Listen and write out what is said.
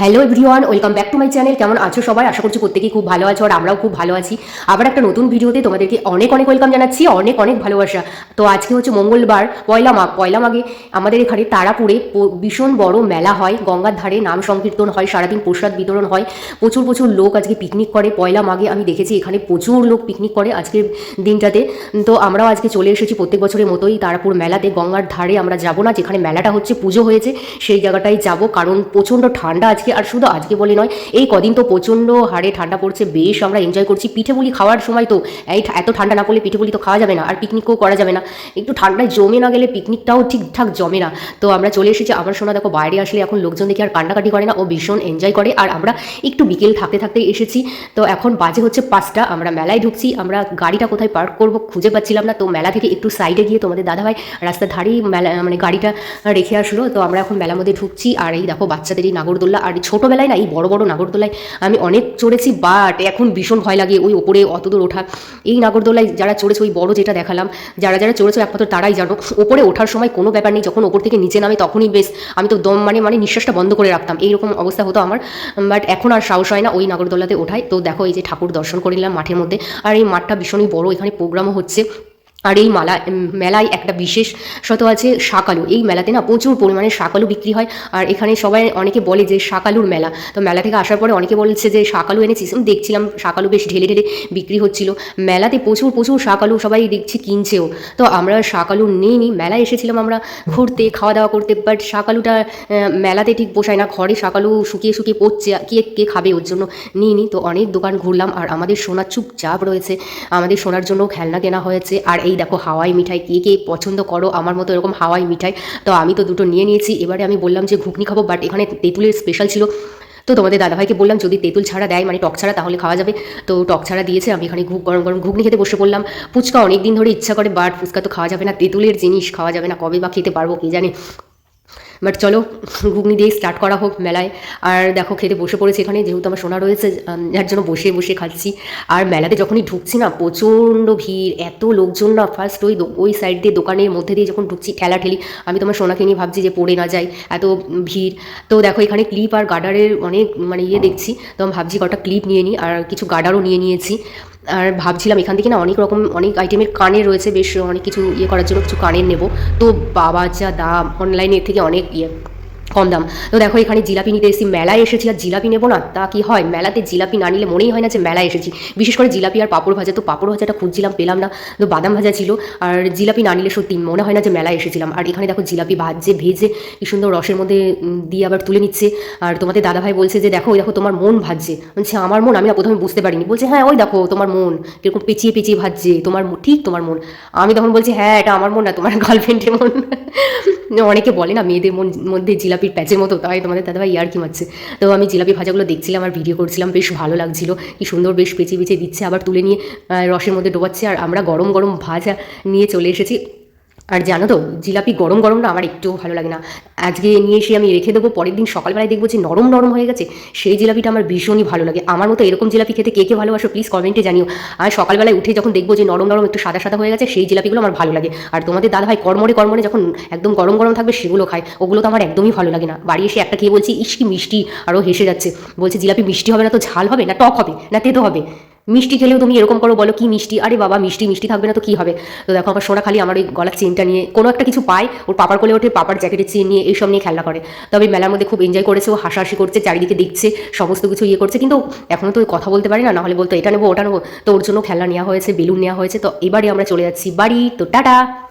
Hello everyone welcome back to my channel কেমন আছো সবাই? আশা করছি প্রত্যেকেই খুব ভালো আছো আর আমরাও খুব ভালো আছি। আবার একটা নতুন ভিডিওতে তোমাদেরকে অনেক অনেক ওয়েলকাম জানাচ্ছি, অনেক অনেক ভালোবাসা। তো আজকে হচ্ছে মঙ্গলবার, পয়লা মাঘ পয়লা মাঘে আমাদের এখানে তারাপুরে ভীষণ বড় মেলা হয়। গঙ্গার ধারে নাম সংকীর্তন হয়, সারাদিন প্রসাদ বিতরণ হয়। প্রচুর প্রচুর লোক আজকে পিকনিক করে। পয়লা মাঘে আমি দেখেছি এখানে প্রচুর লোক পিকনিক করে আজকের দিনটাতে। তো আমরাও আজকে চলে এসেছি প্রত্যেক বছরের মতোই তারাপুর মেলাতে। গঙ্গার ধারে আমরা যাব না, যেখানে মেলাটা হচ্ছে পুজো হয়েছে, সেই জায়গাটায় যাব। কারণ প্রচণ্ড ঠান্ডা আজকে আর শুধু আজকে বলে নয়, এই কদিন তো প্রচণ্ড হারে ঠান্ডা পড়ছে, বেশ আমরা এনজয় করছি। পিঠেপুলি খাওয়ার সময় তো, এই এত ঠান্ডা না পড়লে পিঠেপুলি তো খাওয়া যাবে না, আর পিকনিকও করা যাবে না। একটু ঠান্ডায় জমে না গেলে পিকনিকটাও ঠিকঠাক জমে না। তো আমরা চলে এসেছি আমার শোনা দেখো, বাইরে আসলে এখন লোকজন দেখে আর কান্নাকাটি করে না, ও ভীষণ এনজয় করে, আর আমরা একটু বিকেল থাকতে থাকতে এসেছি। তো এখন বাজে হচ্ছে পাঁচটা, আমরা মেলায় ঢুকছি, আমরা গাড়িটা কোথায় পার্ক করব খুঁজে পাচ্ছিলাম না, তো মেলা থেকে একটু সাইডে গিয়ে তোমাদের দাদাভাই রাস্তার ধারেই মেলা মানে গাড়িটা রেখে আসলো। তো আমরা এখন মেলার মধ্যে ঢুকছি, আর এই দেখো, বাচ্চাদেরই নাগরদোল্লা আর ছোটোবেলায় না, এই বড় বড় নাগরদোলায় আমি অনেক চড়েছি বাট এখন ভীষণ ভয় লাগে ওই ওপরে অত দূর ওঠা। এই নাগরদোলায় যারা চড়েছে, ওই বড় যেটা দেখালাম, যারা যারা চড়েছে একমাত্র তারাই জানো, ওপরে ওঠার সময় কোনো ব্যাপার নেই, যখন ওপর থেকে নিচে নামে তখনই বেশ আমি তো দম মানে মানে নিঃশ্বাসটা বন্ধ করে রাখতাম, এইরকম অবস্থা হতো আমার বাট এখন আর সাহস হয় না ওই নাগরদোলাতে ওঠায়। তো দেখো এই যে ঠাকুর দর্শন করে নিলাম মাঠের মধ্যে, আর এই মাঠটা ভীষণই বড়, এখানে প্রোগ্রামও হচ্ছে। আর এই মালা মেলায় একটা বিশেষত আছে, শাকালু। এই মেলাতে না প্রচুর পরিমাণে শাকালু বিক্রি হয়। আর এখানে সবাই অনেকে বলে যে শাকালুর মেলা। তো মেলা থেকে আসার পরে অনেকে বলছে যে শাকালু এনেছিস? দেখছিলাম শাকালু বেশ ঢেলে ঢেলে বিক্রি হচ্ছিল। মেলাতে প্রচুর প্রচুর শাকালু সবাই দেখছি কিনছেও। তো আমরা শাকালু নিইনি। মেলায় এসেছিলাম আমরা ঘুরতে খাওয়া দাওয়া করতে। বাট শাকালুটা মেলাতে ঠিক পোষায় না। ঘরে শাকালু শুকিয়ে শুকিয়ে পড়ছে। কে কে খাবে ওর জন্য নিই নিইনি। তো অনেক দোকান ঘুরলাম। আর আমাদের সোনার চুপচাপ রয়েছে। আমাদের সোনার জন্য খেলনা কেনা হয়েছে। আর এই দেখো হাওয়াই মিঠাই কে কে পছন্দ করো, আমার মতো এরকম হাওয়াই মিঠাই। তো আমি তো দুটো নিয়ে নিয়েছি, এবারে আমি বললাম যে ঘুগনি খাব বাট এখানে তেঁতুলের স্পেশাল ছিল। তো তোমাদের দাদাভাইকে বললাম, যদি তেঁতুল ছাড়া দেয় মানে টক ছাড়া, তাহলে খাওয়া যাবে। তো টক ছাড়া দিয়েছে, আমি এখানে ঘুগ, গরম গরম ঘুগনি খেতে বসে পড়লাম। ফুচকা অনেক দিন ধরে ইচ্ছা করে বাট ফুচকা তো খাওয়া যাবে না, তেঁতুলের জিনিস খাওয়া যাবে না, কবে বা খেতে পারব কে জানে। বাট চলো, ঘুগনি দিয়ে স্টার্ট করা হোক মেলায়। আর দেখো, খেতে বসে পড়েছে এখানে, যেহেতু আমার সোনা রয়েছে যার জন্য বসে বসে খাচ্ছি। আর মেলাতে যখনই ঢুকছি না, প্রচণ্ড ভিড়, এত লোকজন না ফার্স্ট ওই ওই সাইড দিয়ে দোকানের মধ্যে দিয়ে যখন ঢুকছি ঠেলা ঠেলি আমি তোমার সোনাকে নিয়ে ভাবছি যে পড়ে না যাই, এত ভিড়। তো দেখো, এখানে ক্লিপ আর গার্ডারের অনেক মানে ইয়ে দেখছি। তো আমি ভাবছি কটা ক্লিপ নিয়ে নিই, আর কিছু গার্ডারও নিয়ে নিয়েছি। আর ভাবছিলাম এখান থেকে না, অনেক রকম, অনেক আইটেমের কানের রয়েছে, বেশ অনেক কিছু ইয়ে করার জন্য কিছু কানের নেব। তো বাবা যা দাম অনলাইনের থেকে অনেক ইয়ে কম দাম তো দেখো, এখানে জিলাপি নিতে এসেছি। মেলায় এসেছি। আর জিলাপি নেব না, তা কি হয়? মেলাতে জিলাপি না নিলে মনেই হয় না যে মেলায় এসেছি। বিশেষ করে জিলাপি আর পাঁপড় ভাজা। তো পাঁপড় ভাজাটা খুঁজছিলাম, পেলাম না। তো বাদাম ভাজা ছিল। আর জিলাপি না নিলে সত্যি মনে হয় না যে মেলায় এসেছিলাম। আর এখানে দেখো, জিলাপি ভাজছে, ভেজে কি সুন্দর রসের মধ্যে দিয়ে আবার তুলে নিচ্ছে। আর তোমাদের দাদাভাই বলছে যে, দেখো দেখো, তোমার মন ভাজছে। বলছে, আমার মন? আমি প্রথমে বুঝতে পারিনি। বলছে হ্যাঁ ওই দেখো, তোমার মন। কীরকম পেঁচিয়ে পেঁচিয়ে ভাজছে। তোমার ঠিক তোমার মন। আমি তখন বলছি হ্যাঁ এটা আমার মন না, তোমার গার্লফ্রেন্ডের মন। অনেকে বলে না, মেয়েদের মন, মধ্যে জিলাপির প্যাচের মতো তাই তোমাদের দাদাভাই ইয়ার কি মারছে। তো আমি জিলাপি ভাজাগুলো দেখছিলাম আর ভিডিও করছিলাম, বেশ ভালো লাগছিল। কি সুন্দর বেশ পেঁচিয়ে পেঁচিয়ে দিচ্ছে, আবার তুলে নিয়ে রসের মধ্যে ডোবাচ্ছে। আর আমরা গরম গরম ভাজা নিয়ে চলে এসেছি। আর জানো তো, জিলাপি গরম গরম না আমার একটুও ভালো লাগে না। আজকে নিয়ে এসে আমি রেখে দেবো, পরের দিন সকালবেলায় দেখব যে নরম নরম হয়ে গেছে, সেই জিলাপিটা আমার ভীষণই ভালো লাগে। আমার মতো এরকম জিলাপি খেতে কে কে ভালোবাসো প্লিজ কমেন্টে জানিও। আর সকালবেলায় উঠে যখন দেখব যে নরম নরম একটু সাদা সাদা হয়ে গেছে, সেই জিলাপিগুলো আমার ভালো লাগে। আর তোমাদের দাদা ভাই কর্মরে কর্মরে যখন একদম গরম গরম থাকবে, সেগুলো খায়। ওগুলো তো আমার একদমই ভালো লাগে না। বাড়ি এসে একটা খেয়ে বলছি, ইস কি মিষ্টি! আরও হেসে যাচ্ছে। বলছে, জিলাপি মিষ্টি হবে না তো ঝাল হবে না টক হবে না তেতো হবে? মিষ্টি খেলেও তুমি এরকম করো, বলো কি মিষ্টি? আরে বাবা, মিষ্টি মিষ্টি থাকবে না তো কি হবে? তো দেখো আমার সোনা খালি আমার ওই গলার চেনটা নিয়ে, কোনো একটা কিছু পায়, ওর পাপার কোলে ওঠে, পাপার জ্যাকেটের চেন নিয়ে এইসব নিয়ে খেলা করে। তবে মেলার মধ্যে খুব এনজয় করেছে, ও হাসাহাসি করছে, চারিদিকে দেখছে, সমস্ত কিছু ইয়ে করছে, কিন্তু এখনও তো কথা বলতে পারি না, নাহলে বলতো, এটা নেব, ওটা নেব। তো ওর জন্য খেলা নেওয়া হয়েছে, বেলুন নেওয়া হয়েছে, তো এবারে আমরা চলে যাচ্ছি বাড়ি, তো টাটা!